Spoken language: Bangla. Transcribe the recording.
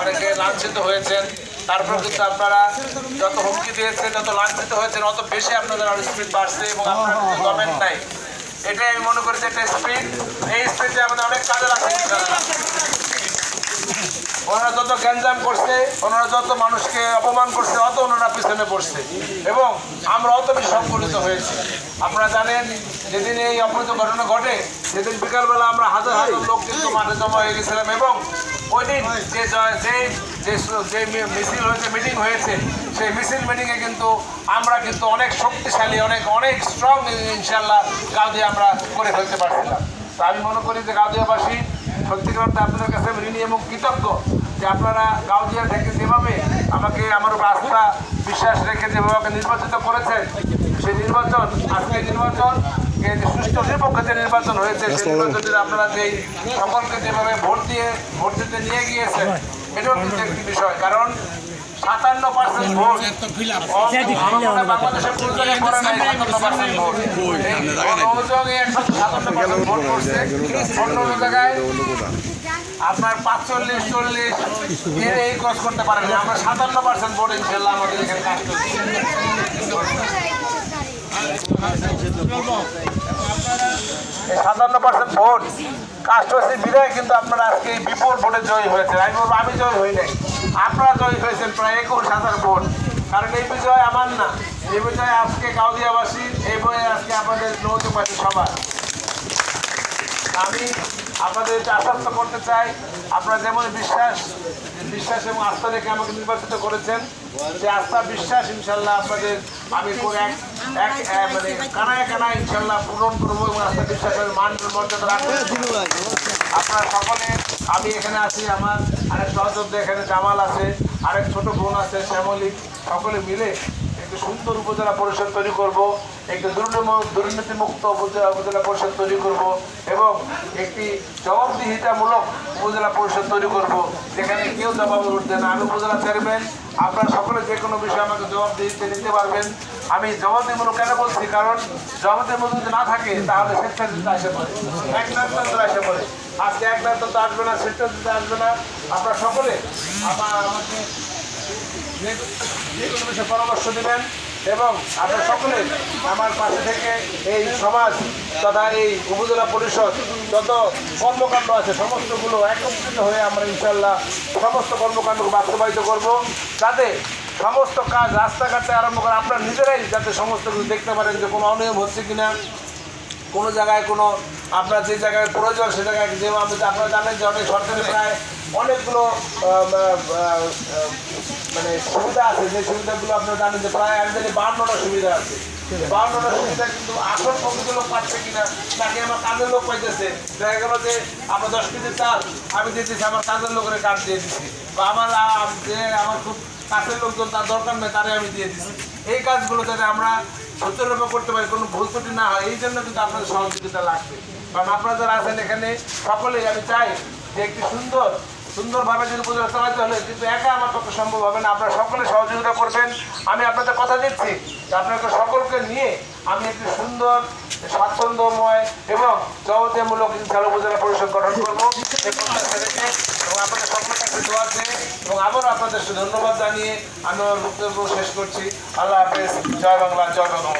অনেকে লাঞ্ছিত হয়েছেন। তারপর কিন্তু আপনারা যত হুমকি দিয়েছেন যত লাঞ্ছিত হয়েছেন অত বেশি আপনাদের আরও স্পিড বাড়ছে এবং আপনারা কিন্তু দমেন নাই। এটাই আমি মনে করি যে একটা স্পিড এই স্পিডে আমাদের অনেক কাজে লাগছে ওনারা যত গ্যাঞ্জাম করছে ওনারা যত মানুষকে অপমান করছে অত ওনারা পিছনে পড়ছে এবং আমরা অত বেশি সংগঠিত হয়েছি। আপনারা জানেন যেদিন এই অপ্রীত ঘটনা ঘটে সেদিন বিকালবেলা আমরা হাজার হাজার লোক কিন্তু মাঠে জমা হয়ে গেছিলাম এবং ওই দিন যে যে যে মিছিল হয়েছে, মিটিং হয়েছে, সেই মিছিল মিটিংয়ে কিন্তু আমরা কিন্তু অনেক শক্তিশালী, অনেক অনেক স্ট্রং ইনশাল্লাহ গাউদিয়া আমরা করে ফেলতে পারছিলাম। তো আমি মনে করি যে গাউদিয়াবাসী সত্যিকার অর্থে আপনাদের কাছে আমি ঋণী এবং কৃতজ্ঞ যে আপনারা গাউদিয়া থেকে যেভাবে আমাকে, আমার উপর আস্থা, বিশ্বাস রেখে যেভাবে নির্বাচিত করেছেন, সেই নির্বাচন আজকে নির্বাচন যে সুষ্ঠু নিরপেক্ষ যে নির্বাচন হয়েছে সেই আপনারা যেই সকলকে যেভাবে ভোট দিয়ে ভোট দিতে নিয়ে গিয়েছেন এটাও কিন্তু একটি বিষয়। কারণ সাতান্ন পার্সেন্ট ভোট বাংলাদেশের করছে অন্য জায়গায় আপনার পাঁচচল্লিশ চল্লিশ এর এই ক্রস করতে পারেন আমরা সাতান্ন পার্সেন্ট ভোট ইনশাল্লাহ আমাদের এখানে কাজ করছি। সাতান্ন পার্সেন্ট ভোট। কাস্ট হয়েছে বিদায়, কিন্তু আপনারা আজকে বিপুল ভোটে জয়ী হয়েছেন। আমি বলব, আমি জয়ী হই নাই। আপনারা জয়ী হয়েছেন প্রায় একুশ হাজার ভোট। কারণ এই বিজয় আমার না। এই বিজয় আজকে গাউদিয়াবাসী, এই বই আজকে আমাদের নৌতবাসী সবার। আমি আপনাদের আশ্বস্ত করতে চাই, আপনারা যেমন বিশ্বাস বিশ্বাস এবং আস্থা রেখে আমাকে নির্বাচিত করেছেন সে আস্থা, বিশ্বাস ইনশাল্লাহ আপনাদের আমি এক এক মানে কানায় কানায় ইনশাল্লাহ পূরণ করব এবং আস্থা বিশ্বাসের মান মর্যাদা রাখব। আপনারা সকলে, আমি এখানে আছি, আমার আরেক সহযোদ্ধা এখানে জামাল আছে, আরেক ছোট বোন আছে, শ্যামলী। সকলে মিলে একটি সুন্দর উপজেলা পরিষদ তৈরি করব, একটি দুর্নীতি- দুর্নীতিমুক্ত উপজেলা উপজেলা পরিষদ তৈরি করব এবং একটি জবাবদিহিতামূলক উপজেলা পরিষদ তৈরি করব, যেখানে কেউ জবাব উঠবে না। আমি উপজেলা চেয়ারম্যান আপনারা সকলে যে কোনো বিষয়ে আমাকে জবাব দিতে দিতে পারবেন। আমি জবাব জবাবদিহিমূলক কেন বলছি? কারণ জবাবদিহিমূলক যদি না থাকে, তাহলে স্বেচ্ছাধিত আসে পড়ে এক নান্তর আসে পড়ে আজকে এক নান্তর আসবে না স্বেচ্ছাধিত আসবে না। আপনারা সকলে আমার আমাকে যে কোনো বিষয়ে পরামর্শ দেবেন। এবং আপনারা সকলে আমার পাশে থেকে এই সমাজ তথা এই উপজেলা পরিষদ যত কর্মকাণ্ড আছে, সমস্তগুলো একত্রিত হয়ে আমরা ইনশাল্লাহ সমস্ত কর্মকাণ্ডকে বাস্তবায়িত করব যাতে সমস্ত কাজ রাস্তাঘাটে আরম্ভ করে আপনারা নিজেরাই যাতে সমস্ত কিছু দেখতে পারেন যে কোনো অনিয়ম হচ্ছে কিনা, কোনো জায়গায় কোনো আপনার যে জায়গায় প্রয়োজন সে জায়গায় যে আপনি আপনারা জানেন যে অনেক সরকারি প্রায় অনেকগুলো মানে সুবিধা আছে। যে সুবিধাগুলো আপনারা জানেন যে প্রায় আমি জানি বাহান্নটা সুবিধা আছে। বাহান্নটা সুবিধা কিন্তু আসল প্রকৃত লোক পাচ্ছে কিনা তাকে আমার কাজের লোক পাইতেছে? দেখা গেল যে আমার দশ কেজি চাল, আমি দিয়ে দিচ্ছি আমার কাজের লোকের কাজ দিয়ে দিচ্ছি বা আমার যে আমার খুব কাছের লোকজন, তার দরকার নেই, তারে আমি দিয়ে দিচ্ছি এই কাজগুলো যাতে আমরা সচেতনভাবে করতে পারি, কোনো ভুল ত্রুটি না হয়, এই জন্য কিন্তু আপনাদের সহযোগিতা লাগবে। কারণ আপনারা যারা আছেন এখানে, সকলেই আমি চাই যে একটি সুন্দর সুন্দরভাবে যদি উপজেলা চালাতে হলে কিন্তু একা আমার পক্ষে সম্ভব হবে না। আপনারা সকলে সহযোগিতা করবেন। আমি আপনাদের কথা দিচ্ছি যে আপনাকে সকলকে নিয়ে আমি একটি সুন্দর, স্বাচ্ছন্দ্যময় এবং জগতেমূলক ইনশাল্লাহ উপজেলা পরিষদ গঠন করব। এবং আপনাদের সকলের কাছে দোয়া চেয়ে এবং আবারও আপনাদের ধন্যবাদ জানিয়ে আমি আমার বক্তব্য শেষ করছি। আল্লাহ হাফেজ। জয় বাংলা জয় বাংলা